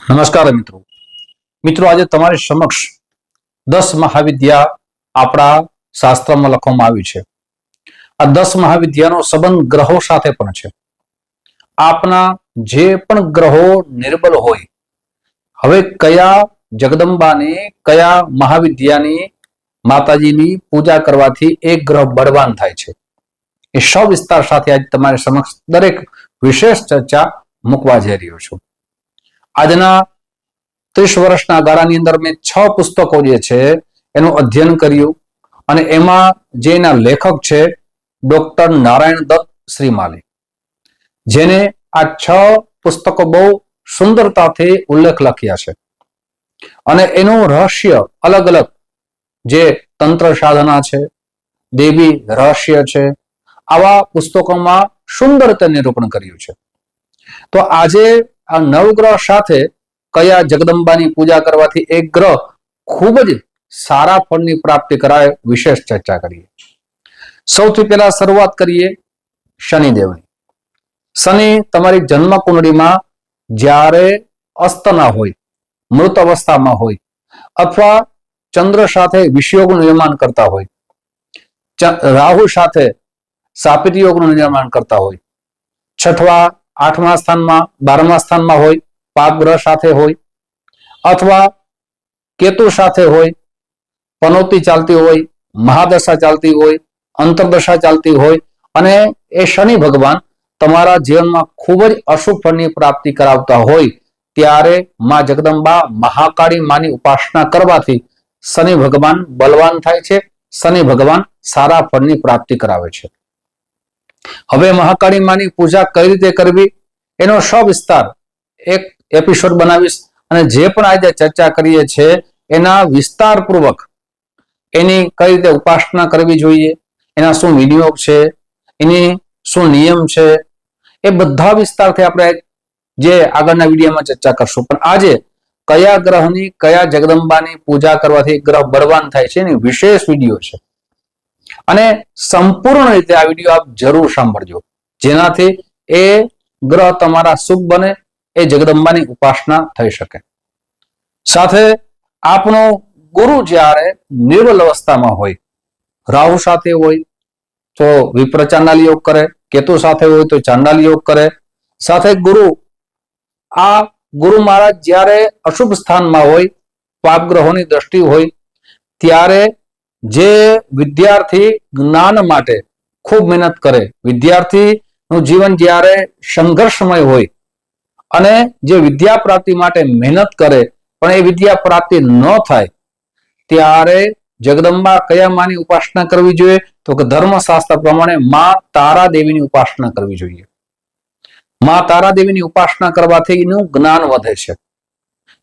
નમસ્કાર મિત્રો. મિત્રો, આજે તમારી સમક્ષ દસ મહાવિદ્યા આપણા શાસ્ત્રમાં લખવામાં આવી છે. આ દસ મહાવિદ્યાનો સંબંધ ગ્રહો સાથે પણ છે. આપના જે પણ ગ્રહો નિર્બલ હોય, હવે કયા જગદંબાની, કયા મહાવિદ્યાની માતાજીની પૂજા કરવાથી એક ગ્રહ બળવાન થાય છે? એ સવિસ્તાર સાથે આજે તમારી સમક્ષ દરેક વિશેષ ચર્ચા મૂકવા જઈ રહ્યો છું. આજના ત્રીસ વર્ષના ગાળાની અંદર મેં છ પુસ્તકો જે છે, એનું અધ્યયન કર્યું અને એમાં જે એના લેખક છે, ડોક્ટર નારાયણ દત્ત શ્રીમાલી. જેને આ છ પુસ્તકો બહુ સુંદરતાથી ઉલ્લેખ લખ્યા છે. અને એનું રહસ્ય અલગ અલગ જે તંત્ર સાધના છે, દેવી રહસ્ય છે, આવા પુસ્તકોમાં સુંદર નિરૂપણ કર્યું છે. તો આજે આ નવગ્રહ સાથે કયા જગદંબાની પૂજા કરવાથી એક ગ્રહ ખૂબ જ સારા ફળની પ્રાપ્તિ કરાય વિશેષ ચર્ચા કરીએ. સૌથી પહેલા શરૂઆત કરીએ શનિદેવની. શનિ તમારી જન્મ કુંડળીમાં જ્યારે અસ્તના હોય, મૃત અવસ્થામાં હોય અથવા ચંદ્ર સાથે વિષયોગનું નિર્માણ કરતા હોય રાહુ સાથે સાપિત યોગનું નિર્માણ કરતા હોય છઠવા આઠમા સ્થાનમાં, બારમા સ્થાનમાં હોય, પાપ ગ્રહ સાથે હોય, અથવા કેતુ સાથે હોય, પનોતી ચાલતી હોય, મહાદશા ચાલતી હોય, અંતરદશા ચાલતી હોય, અને એ શનિ ભગવાન તમારા જીવનમાં ખૂબ જ અશુભ ફળની પ્રાપ્તિ કરાવતા હોય, ત્યારે માં જગદંબા મહાકાળી માની ઉપાસના કરવાથી શનિ ભગવાન બલવાન થાય છે, શનિ ભગવાન સારા ફળની પ્રાપ્તિ કરાવે છે. હવે મહાકાળી માની પૂજા કઈ રીતે કરવી? એનો સવિસ્તાર એક એપિસોડ બનાવીશ અને જે પણ આજે ચર્ચા કરીએ છીએ એના વિસ્તારપૂર્વક એની કઈ રીતે ઉપાસના કરવી જોઈએ, એના શું વિનિયોગ છે, એની શું નિયમ છે, એ બધા વિસ્તારથી આપણે જે આગળના વિડીયોમાં ચર્ચા કરશું. પણ આજે કયા ગ્રહની, કયા જગદંબાની પૂજા કરવાથી ગ્રહ બળવાન થાય છે, એની વિશેષ વીડિયો છે. અને સંપૂર્ણ રીતે આ વીડિયો આપ જરૂર સાંભળજો. જેનાથી એ ગ્રહ તમારા શુભ બને, એ જગદંબાની ઉપાસના થઈ શકે. સાથે આપનો ગુરુ જ્યારે નિર્બલ અવસ્થામાં હોય, રાહુ સાથે હોય, તો વિપ્રચાંડાલ યોગ કરે, કેતુ સાથે હોય તો ચાંડાલ યોગ કરે. સાથે ગુરુ, આ ગુરુ મહારાજ જ્યારે અશુભ સ્થાનમાં હોય પાપ દ્રષ્ટિ હોય, ત્યારે જે વિદ્યાર્થી જ્ઞાન માટે ખૂબ મહેનત કરે. વિદ્યાર્થી નું જીવન જ્યારે સંઘર્ષમય હોય અને જે વિદ્યા પ્રાપ્તિ માટે મહેનત કરે, પણ એ વિદ્યા પ્રાપ્તિ ન થાય, ત્યારે જગદંબા કયા માની ઉપાસના કરવી જોઈએ? તો કે ધર્મશાસ્ત્ર પ્રમાણે મા તારા દેવીની ઉપાસના કરવી જોઈએ. મા તારા દેવીની ઉપાસના કરવાથી એનું જ્ઞાન વધે છે.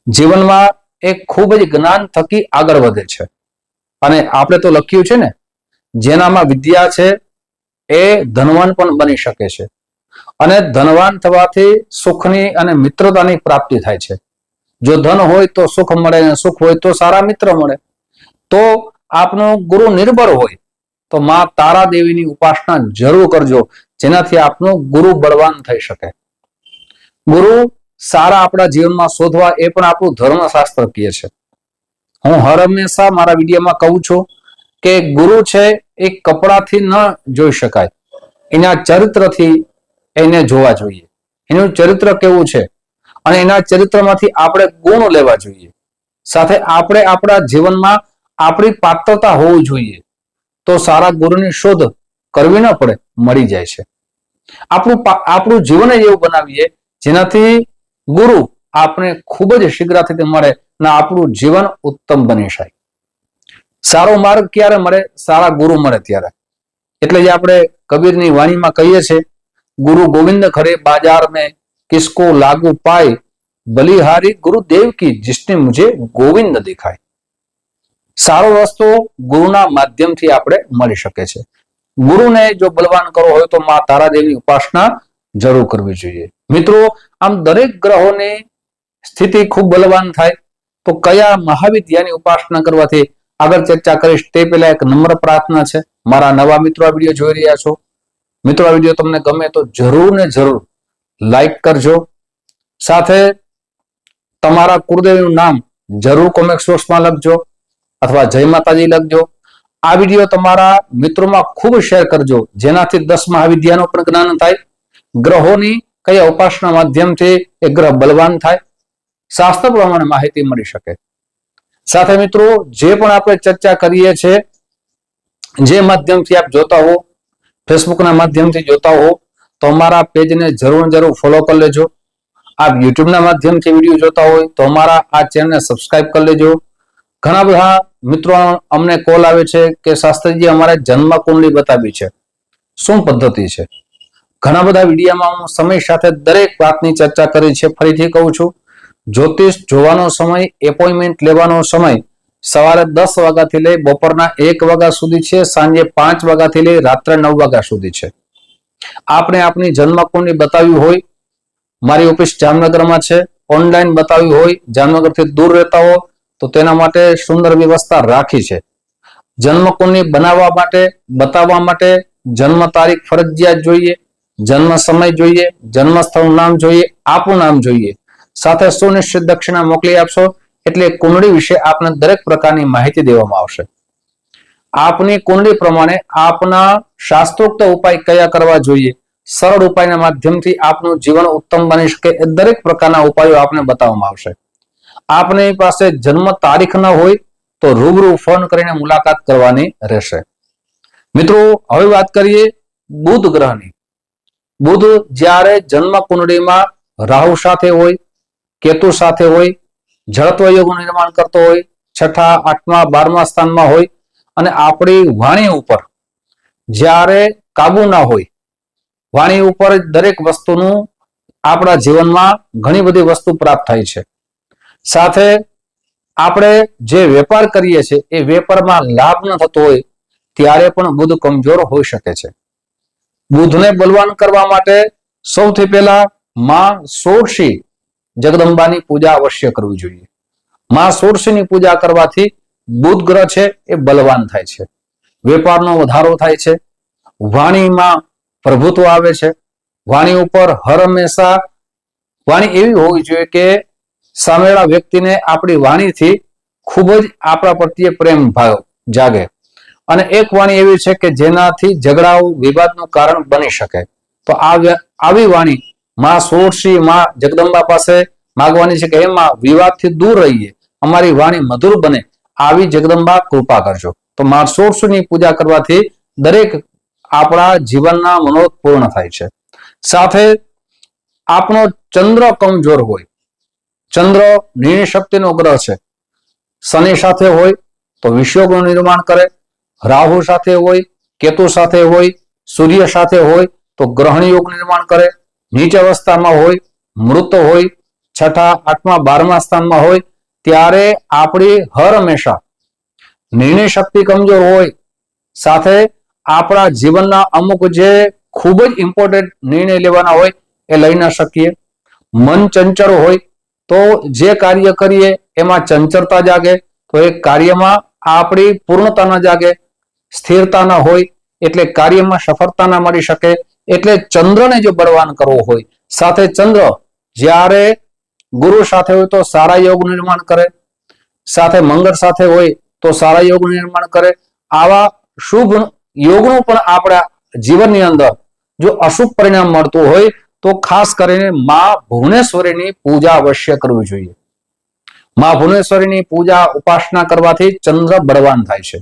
જીવનમાં એ ખૂબ જ જ્ઞાન થકી આગળ વધે છે. અને આપણે તો લખ્યું છે ને, જેનામાં વિદ્યા છે એ ધનવાન પણ બની શકે છે. અને ધનવાન થવાથી સુખની અને મિત્રતાની પ્રાપ્તિ થાય છે. જો ધન હોય તો સુખ મળે અને સુખ હોય તો સારા મિત્ર મળે. તો આપનો ગુરુ નિર્ભર હોય, તો માં તારા દેવીની ઉપાસના જરૂર કરજો, જેનાથી આપનો ગુરુ બળવાન થઈ શકે. ગુરુ સારા આપણા જીવનમાં શોધવા એ પણ આપણું ધર્મશાસ્ત્ર કહે છે. હું હર હંમેશા મારા વિડીયોમાં કહું છું કે ગુરુ છે એ કપડાથી ન જોઈ શકાય. એના ચરિત્રથી એને જોવા જોઈએ. એનું ચરિત્ર કેવું છે? અને એના ચરિત્રમાંથી આપણે ગુણ લેવા જોઈએ. સાથે આપણે આપણા જીવનમાં આપણી પાત્રતા હોવું જોઈએ. તો સારા ગુરુની શોધ કરવી ન પડે, મળી જાય છે. આપણું આપણું જીવન એવું બનાવીએ જેનાથી ગુરુ આપણે ખૂબ જ શીઘ્રથી મળે અને આપણું જીવન ઉત્તમ બની શકે સારો માર્ગ ક્યારે મળે? સારા ગુરુ મળે ત્યારે. એટલે જે આપણે કબીરની વાણીમાં કહીએ છીએ, ગુરુ ગોવિંદ ખરે બાજાર મેં કિસકો લાગુ પાય, બલિહારી ગુરુદેવ કી જિસને મુજે ગોવિંદ દેખાય. સારો રસ્તો ગુરુના માધ્યમથી આપણે મળી શકે છે. ગુરુને જો બલવાન કરવો હોય તો મા તારા દેવી ઉપાસના જરૂર કરવી જોઈએ. મિત્રો, આમ દરેક ગ્રહોની સ્થિતિ ખૂબ બલવાન થાય. તો કયા મહાવિદ્યાની ઉપાસના કરવાથી આગળ ચર્ચા કરીશ તે પહેલા એક નમ્ર પ્રાર્થના છે. મારા નવા મિત્રો આ વીડિયો જોઈ રહ્યા છો. મિત્રો, આ વીડિયો તમને ગમે તો જરૂર ને જરૂર લાઈક કરજો. સાથે તમારા કુળદેવીનું નામ જરૂર કોમેન્ટ બોક્સમાં લખજો અથવા જય માતાજી લખજો. આ વીડિયો તમારા મિત્રોમાં ખૂબ શેર કરજો. જેનાથી દસ મહાવિદ્યાનો પણ જ્ઞાન થાય. ગ્રહોની કયા ઉપાસના માધ્યમથી એ ગ્રહ બલવાન થાય. શાસ્ત્ર પ્રમાણે માહિતી મળી શકે. સાથે મિત્રો, જે પણ આપણે ચર્ચા કરીએ છીએ જે માધ્યમથી આપ જોતા હો, ફેસબુકના માધ્યમથી જોતા હો, તો અમારા પેજને જરૂર જરૂર ફોલો કરી લેજો. આપ યુટ્યુબના માધ્યમથી વીડિયો જોતા હોય, તો અમારા આ ચેનલને સબસ્ક્રાઇબ કરી લેજો. ઘણા બધા મિત્રો અમને કોલ આવે છે કે, શાસ્ત્રીજી, અમારે જન્મ કુંડલી બતાવી છે. શું પદ્ધતિ છે? ઘણા બધા વિડીયામાં હું સમય સાથે દરેક વાતની ચર્ચા કરી છે. ફરીથી કહું છું જ્યોતિષ જોવાનો સમય એપોઇન્ટમેન્ટ લેવાનો સમય સવારે દસ વાગ્યાથી લઈ બપોરના એક વાગ્યા સુધી છે, સાંજે પાંચ વાગ્યાથી લઈ રાત્રે નવ વાગ્યા સુધી છે. આપણે આપની જન્મકુંડલી બતાવ્યું હોય, મારી ઓફિસ જામનગરમાં છે, ઓનલાઈન બતાવ્યું હોય, જામનગરથી દૂર રહેતા હો, તો તેના માટે સુંદર વ્યવસ્થા રાખી છે. જન્મકુંડલી બનાવવા માટે, બતાવવા માટે જન્મ તારીખ ફરજિયાત જોઈએ, જન્મ સમય જોઈએ, જન્મસ્થળનું નામ જોઈએ આપણું નામ જોઈએ. સાથે સુનિશ્ચિત દક્ષિણા મોકલી આપશો એટલે કુંડળી વિશે આપને દરેક પ્રકારની માહિતી દેવામાં આવશે. આપની કુંડળી પ્રમાણે આપના શાસ્ત્રોક્ત ઉપાય કયા કરવા જોઈએ? સરળ ઉપાયના માધ્યમથી આપનું જીવન ઉત્તમ બની શકે એ દરેક પ્રકારના ઉપાયો આપને બતાવવામાં આવશે. આપની પાસે જન્મ તારીખ ન હોય તો રૂબરૂ ફોન કરીને મુલાકાત કરવાની રહેશે. મિત્રો, હવે વાત કરીએ બુધ ગ્રહની. બુધ જ્યારે જન્મ કુંડળીમાં રાહુ સાથે હોય કેતુ સાથે હોય, જળત્વ યોગનું નિર્માણ કરતો હોય, છઠ્ઠા, આઠમા, બારમા સ્થાનમાં હોય અને આપણી વાણી ઉપર જ્યારે કાબુ ના હોય, વાણી ઉપર દરેક વસ્તુનું આપણા જીવનમાં ઘણી બધી વસ્તુ પ્રાપ્ત થાય છે. સાથે આપણે જે વેપાર કરીએ છીએ, એ વેપારમાં લાભ ન થતો હોય, ત્યારે પણ બુધ કમજોર હોઈ શકે છે. બુધને બલવાન કરવા માટે સૌથી પહેલા માં સોળશી જગદંબાની પૂજા અવશ્ય કરવી જોઈએ. માં સોરસીની પૂજા કરવાથી બુધ ગ્રહ છે એ બલવાન થાય છે. વેપારનો વધારો થાય છે. વાણીમાં પ્રભુત્વ આવે છે. વાણી ઉપર હર હંમેશા વાણી એવી હોવી જોઈએ કે સામેવાળા વ્યક્તિને આપણી વાણીથી ખૂબ જ આપણા પ્રત્યે પ્રેમ ભાવ જાગે. અને એક વાણી એવી છે કે જેનાથી ઝઘડાઓ, વિવાદનું કારણ બની શકે. તો આવી વાણી માં સોળશી, માં જગદંબા પાસે માગવાની છે કે એમાં વિવાદથી દૂર રહીએ. અમારી વાણી મધુર બને. આવી જગદંબા કૃપા કરજો. તો માં સોળશીની પૂજા કરવાથી દરેક આપણા જીવનના મનોરથ પૂર્ણ થાય છે. સાથે આપણો ચંદ્ર કમજોર હોય. ચંદ્ર નિર્ણય શક્તિનો ગ્રહ છે. શનિ સાથે હોય તો વિષયોગનું નિર્માણ કરે. રાહુ સાથે હોય, કેતુ સાથે હોય, સૂર્ય સાથે હોય તો ગ્રહણ યોગ નિર્માણ કરે. નીચ અવસ્થામાં હોય, મૃત હોય, છઠ્ઠા, આઠમા, બારમા સ્થાનમાં હોય, ત્યારે આપણી હર હંમેશા નિર્ણય શક્તિ કમજોર હોય. સાથે આપણા જીવનના અમુક જે ખૂબ જ ઇમ્પોર્ટન્ટ નિર્ણય લેવાના હોય, એ લઈ ના શકીએ. મન ચંચળ હોય, તો જે કાર્ય કરીએ, એમાં ચંચળતા જાગે. તો એ કાર્યમાં આપણી પૂર્ણતા ન જાગે. સ્થિરતા ન હોય, એટલે કાર્યમાં સફળતા ના મળી શકે. એટલે ચંદ્રને જો બળવાન કરવો હોય, સાથે ચંદ્ર જ્યારે ગુરુ સાથે હોય તો સારા યોગ નિર્માણ કરે, સાથે મંગળ સાથે હોય તો સારા યોગ નિર્માણ કરે. આવા શુભ યોગનું પણ આપણા જીવનની અંદર જો અશુભ પરિણામ મળતું હોય તો ખાસ કરીને મા ભુવનેશ્વરીની પૂજા અવશ્ય કરવી જોઈએ. મા ભુવનેશ્વરીની પૂજા ઉપાસના કરવાથી ચંદ્ર બળવાન થાય છે.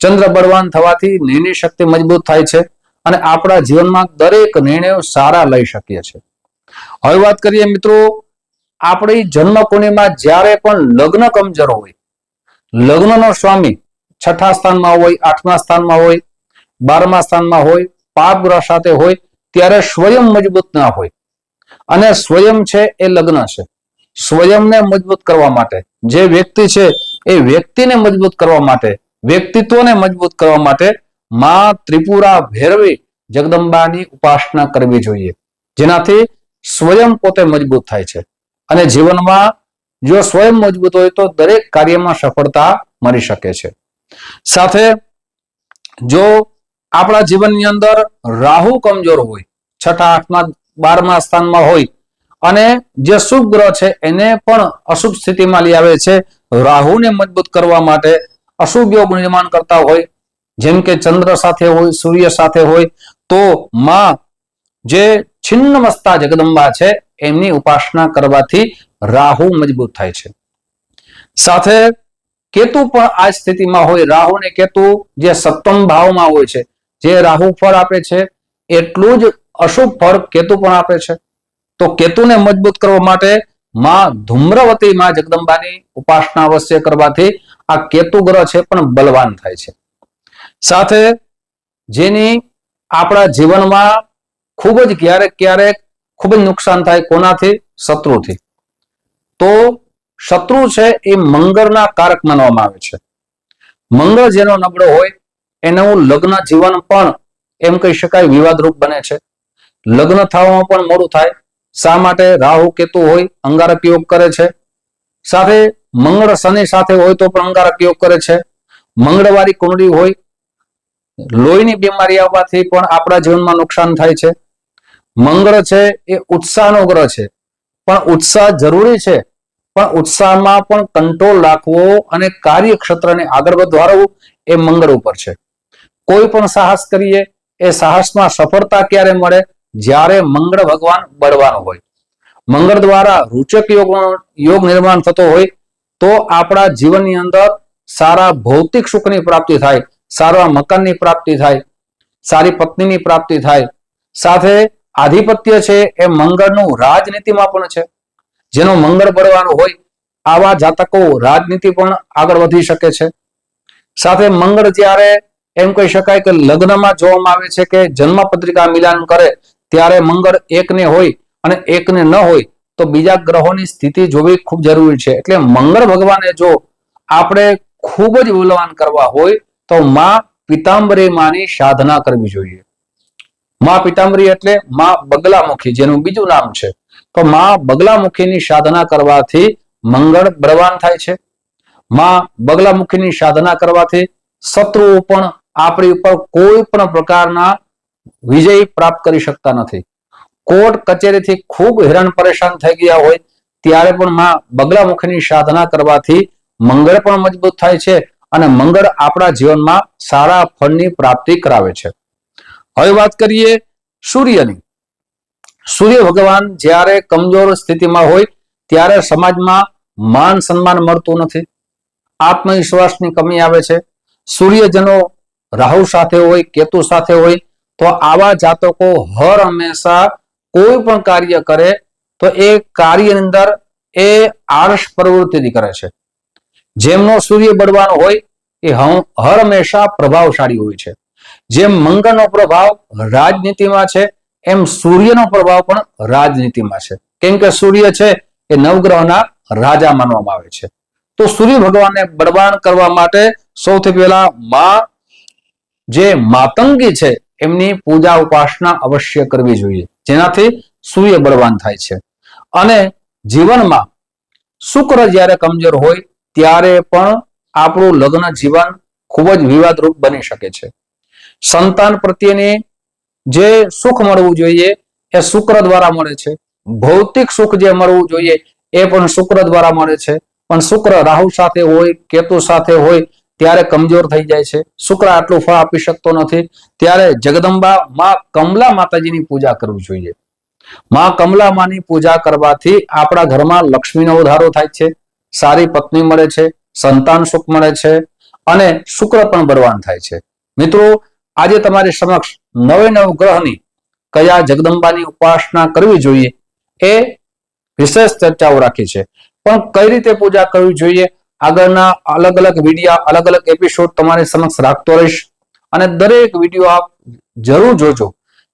ચંદ્ર બળવાન થવાથી નિર્ણય શક્તિ મજબૂત થાય છે. અને આપણા જીવનમાં દરેક નિર્ણયો સારા લઈ શકીએ છીએ. હવે વાત કરીએ મિત્રો, આપણી જન્મ જ્યારે પણ લગ્ન કમજોર હોય, લગ્નનો સ્વામી છઠ્ઠા સ્થાનમાં હોય, આઠમા સ્થાનમાં હોય, બારમા સ્થાનમાં હોય, પાપ ગ્રહ સાથે હોય, ત્યારે સ્વયં મજબૂત ના હોય. અને સ્વયં છે એ લગ્ન છે. સ્વયંને મજબૂત કરવા માટે, જે વ્યક્તિ છે એ વ્યક્તિને મજબૂત કરવા માટે, વ્યક્તિત્વને મજબૂત કરવા માટે માં ત્રિપુરા ભૈરવી જગદંબાની ઉપાસના કરવી જોઈએ. જેનાથી સ્વયં પોતે મજબૂત થાય છે. અને જીવનમાં જો સ્વયં મજબૂત હોય તો દરેક કાર્યમાં સફળતા મળી શકે છે. સાથે જો આપણા જીવનની અંદર રાહુ કમજોર હોય છઠ્ઠા આઠમા બારમા સ્થાનમાં હોય, અને જે શુભ ગ્રહ છે એને પણ અશુભ સ્થિતિમાં લઈ આવે છે, રાહુને મજબૂત કરવા માટે અશુભ યોગ નિર્માણ કરતા હોય જેમ કે ચંદ્ર સાથે હોય, સૂર્ય સાથે હોય, તો માં જે છિન્નમસ્તા જગદંબા છે, એમની ઉપાસના કરવાથી રાહુ મજબૂત થાય છે. સાથે કેતુ પણ આ સ્થિતિમાં હોય, રાહુ ને કેતુ જે સપ્તમ ભાવમાં હોય છે, જે રાહુ ફળ આપે છે, એટલું જ અશુભ ફળ કેતુ પણ આપે છે. તો કેતુને મજબૂત કરવા માટે માં ધૂમ્રવતી માં જગદંબાની ઉપાસના અવશ્ય કરવાથી આ કેતુ ગ્રહ છે, પણ બલવાન થાય છે. સાથે જેની આપણા જીવનમાં ખૂબ જ ક્યારેક ક્યારેક ખૂબ જ નુકસાન થાય કોનાથી? શત્રુથી. તો શત્રુ છે એ મંગળના કારક માનવામાં આવે છે. મંગળ જેનો નબળો હોય એનું લગ્ન જીવન પણ એમ કહી શકાય વિવાદરૂપ બને છે. લગ્ન થવામાં પણ મોડું થાય. શા માટે? રાહુ કેતુ હોય, અંગારક યોગ કરે છે. સાથે મંગળ શનિ સાથે હોય તો પણ અંગારક યોગ કરે છે. મંગળવારી કુંડળી હોય લોહીની બીમારી આવવાથી પણ આપણા જીવનમાં નુકસાન થાય છે. મંગળ છે એ ઉત્સાહનો ગ્રહ છે. પણ ઉત્સાહ જરૂરી છે. પણ ઉત્સાહમાં પણ કંટ્રોલ રાખવો અને કાર્યક્ષેત્રને આગળ વધારવું એ મંગળ ઉપર છે. કોઈ પણ સાહસ કરીએ, એ સાહસમાં સફળતા ક્યારે મળે? જ્યારે મંગળ ભગવાન બળવાનો હોય. મંગળ દ્વારા રૂચક યોગ યોગ નિર્માણ થતો હોય, તો આપણા જીવનની અંદર સારા ભૌતિક સુખની પ્રાપ્તિ થાય. સારા મકાનની પ્રાપ્તિ થાય, સારી પત્નીની પ્રાપ્તિ થાય. સાથે આધિપત્ય છે એ મંગળનું રાજનીતિમાં પણ છે. જેનો મંગળ બળવાનો હોય, આવા જાતકો રાજનીતિ પણ આગળ વધી શકે છે. સાથે મંગળ જ્યારે એમ કહી શકાય કે લગ્નમાં જોવામાં આવે છે કે જન્મ પત્રિકા મિલાન કરે, ત્યારે મંગળ એકને હોય અને એકને ન હોય, તો બીજા ગ્રહોની સ્થિતિ જોવી ખૂબ જરૂરી છે. એટલે મંગળ ભગવાને જો આપણે ખૂબ જ ઉલવાન કરવા હોય તો માં પિતાંબરી માની સાધના કરવી જોઈએ. માં પિતાંબરી એટલે માં બગલામુખી, જેનું બીજું નામ છે. તો માં બગલામુખીની સાધના કરવાથી મંગળ બળવાન થાય છે. માં બગલામુખીની સાધના કરવાથી શત્રુઓ પણ આપણી ઉપર કોઈ પણ પ્રકારના વિજય પ્રાપ્ત કરી શકતા નથી. કોર્ટ કચેરીથી ખૂબ હેરાન પરેશાન થઈ ગયા હોય, ત્યારે પણ માં બગલામુખીની સાધના કરવાથી મંગળ પણ મજબૂત થાય છે અને મંગળ આપણા જીવનમાં સારા ફળની પ્રાપ્તિ કરાવે છે. હવે વાત કરીએ સૂર્યની. સૂર્ય ભગવાન જ્યારે કમજોર સ્થિતિમાં હોય, ત્યારે સમાજમાં માન સન્માન મળતું નથી. આત્મવિશ્વાસની કમી આવે છે. સૂર્યજનો રાહુ સાથે હોય, કેતુ સાથે હોય, તો આવા જાતકો હર હંમેશા કોઈ પણ કાર્ય કરે, તો એ કાર્યની અંદર એ આળસ પ્રવૃત્તિથી કરે છે. જેમનો સૂર્ય બળવાનો હોય એ હર હંમેશા પ્રભાવશાળી હોય છે. જેમ મંગળનો પ્રભાવ રાજનીતિમાં છે, એમ સૂર્યનો પ્રભાવ પણ રાજનીતિમાં છે. કેમ કે સૂર્ય છે, એ નવગ્રહના રાજા માનવામાં આવે છે. તો સૂર્ય ભગવાનને બળવાન કરવા માટે સૌથી પહેલા માં, જે માતંગી છે, એમની પૂજા ઉપાસના અવશ્ય કરવી જોઈએ. જેનાથી સૂર્ય બળવાન થાય છે. અને જીવનમાં શુક્ર જ્યારે કમજોર હોય ત્યારે પણ આપણું લગ્ન જીવન ખૂબ જ વિવાદરૂપ બની શકે છે. સંતાન પ્રત્યેને જે સુખ મળવું જોઈએ એ શુક્ર દ્વારા મળે છે. ભૌતિક સુખ જે મળવું જોઈએ એ પણ શુક્ર દ્વારા મળે છે. પણ શુક્ર રાહુ સાથે હોય, કેતુ સાથે હોય, ત્યારે કમજોર થઈ જાય છે. શુક્ર આટલું ફળ આપી શકતો નથી. ત્યારે જગદંબા માં કમલા માતાજીની પૂજા કરવી જોઈએ. માં કમલા માની પૂજા કરવાથી આપણા ઘરમાં લક્ષ્મીનો વધારો થાય છે. સારી પત્ની મળે છે, સંતાન સુખ મળે છે અને શુક્ર પણ બળવાન થાય છે. મિત્રો, આજે તમારી સમક્ષ નવે નવ ગ્રહની કયા જગદંબાની ઉપાસના કરવી જોઈએ એ વિશેષ ચર્ચાઓ રાખી છે. પણ કઈ રીતે પૂજા કરવી જોઈએ? આગળના અલગ અલગ વિડીયા, અલગ અલગ એપિસોડ તમારી સમક્ષ રાખતો રહીશ. અને દરેક વીડિયો આપ જરૂર જોજો.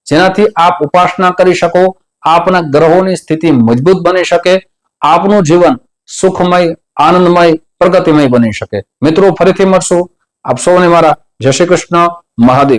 જેનાથી આપ ઉપાસના કરી શકો, આપના ગ્રહોની સ્થિતિ મજબૂત બની શકે, આપનું જીવન સુખમય, આનંદમય, પ્રગતિમય બની શકે. મિત્રો, ફરીથી મળશું. આપ સૌને મારા જય શ્રી કૃષ્ણ. મહાદેવ.